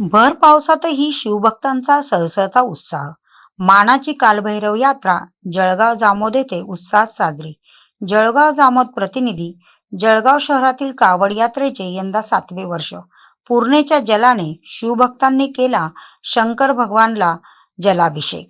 भर पावसातही शिवभक्तांचा सळसळता उत्साह. मानाची कालभैरव यात्रा जळगाव जामोद येथे उत्साहात साजरी. जळगाव जामोद प्रतिनिधी जळगाव शहरातील कावड यात्रेचे यंदा सातवे वर्ष. पूर्णेच्या जलाने शिवभक्तांनी केला शंकर भगवानला जलाभिषेक.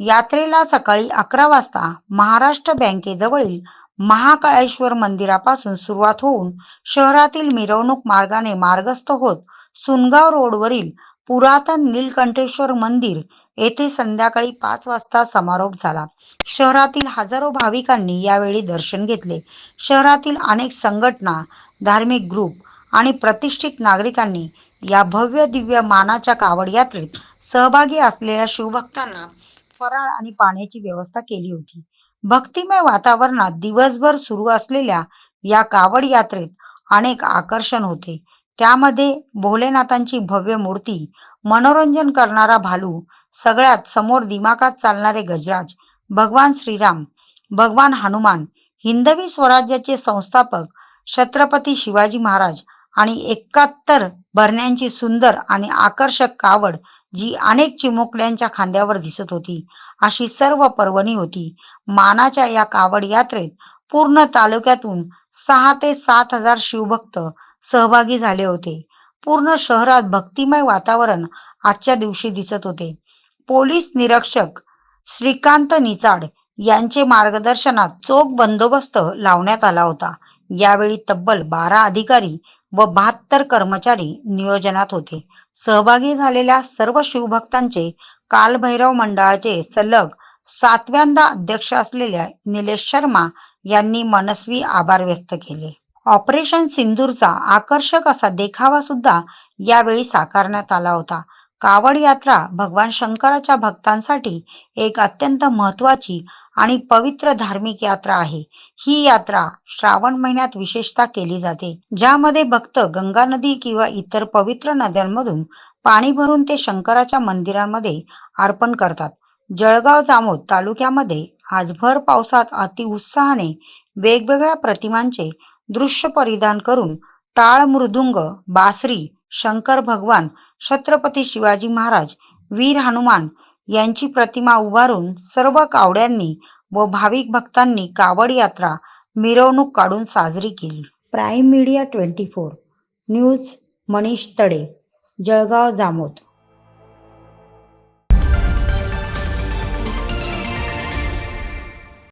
यात्रेला सकाळी अकरा वाजता महाराष्ट्र बँकेजवळील महाकाळेश्वर मंदिरापासून सुरुवात होऊन शहरातील मिरवणूक मार्गाने मार्गस्थ होत सुनगाव रोडवरील पुरातन नीलकंठेश्वर मंदिर येथे संध्याकाळी पाच वाजता समारोप झाला. शहरातील हजारो भाविकांनी यावेळी दर्शन घेतले. शहरातील अनेक संघटना धार्मिक ग्रुप आणि प्रतिष्ठित नागरिकांनी या भव्य दिव्य मानाच्या कावड यात्रेत सहभागी असलेल्या शिवभक्तांना फराळ आणि पाण्याची व्यवस्था केली होती. भक्तिमय वातावरणात दिवसभर सुरू असलेल्या या कावड यात्रेत अनेक आकर्षण होते. त्यामध्ये भोलेनाथांची भव्य मूर्ती मनोरंजन करणारा भालू सगळ्यात समोर दिमागात चालणारे गजराज भगवान श्रीराम भगवान हनुमान हिंदवी स्वराज्याचे संस्थापक छत्रपती शिवाजी महाराज आणि एकाहत्तर भरण्यांची सुंदर आणि आकर्षक कावड जी अनेक चिमुकल्यांच्या खांद्यावर दिसत होती. अशी सर्व पर्वणी होती. मानाच्या या कावड यात्रेत पूर्ण तालुक्यातून सहा ते सात हजार शिवभक्त सहभागी झाले होते. पूर्ण शहरात भक्तिमय वातावरण आजच्या दिवशी दिसत होते. पोलीस निरीक्षक श्रीकांत निचाड यांचे मार्गदर्शनात चोख बंदोबस्त लावण्यात आला होता. यावेळी तब्बल बारा अधिकारी व बहात्तर कर्मचारी नियोजनात होते. सहभागी झालेल्या सर्व शिवभक्तांचे कालभैरव मंडळाचे सलग सातव्यांदा अध्यक्ष असलेल्या निलेश शर्मा यांनी मनस्वी आभार व्यक्त केले. ऑपरेशन सिंदूरचा आकर्षक असा देखावा सुद्धा यावेळी साकारण्यात आला होता. कावड यात्रा भगवान शंकराच्या भक्तांसाठी एक अत्यंत महत्वाची आणि पवित्र धार्मिक यात्रा आहे. ही यात्रा श्रावण महिन्यात विशेषतः केली जाते ज्यामध्ये भक्त गंगा नदी किंवा इतर पवित्र नद्यांमधून पाणी भरून ते शंकराच्या मंदिरांमध्ये अर्पण करतात. जळगाव जामोद तालुक्यामध्ये आज भर पावसात अतिउत्साहाने वेगवेगळ्या प्रतिमांचे दृश्य परिधान करून टाळ मृदुंग बासरी शंकर भगवान छत्रपती शिवाजी महाराज वीर हनुमान यांची प्रतिमा उभारून सर्व कावड्यांनी व भाविक भक्तांनी कावड यात्रा मिरवणूक काढून साजरी केली. Prime media twenty four news Manish Tade Jalgaon Jamod.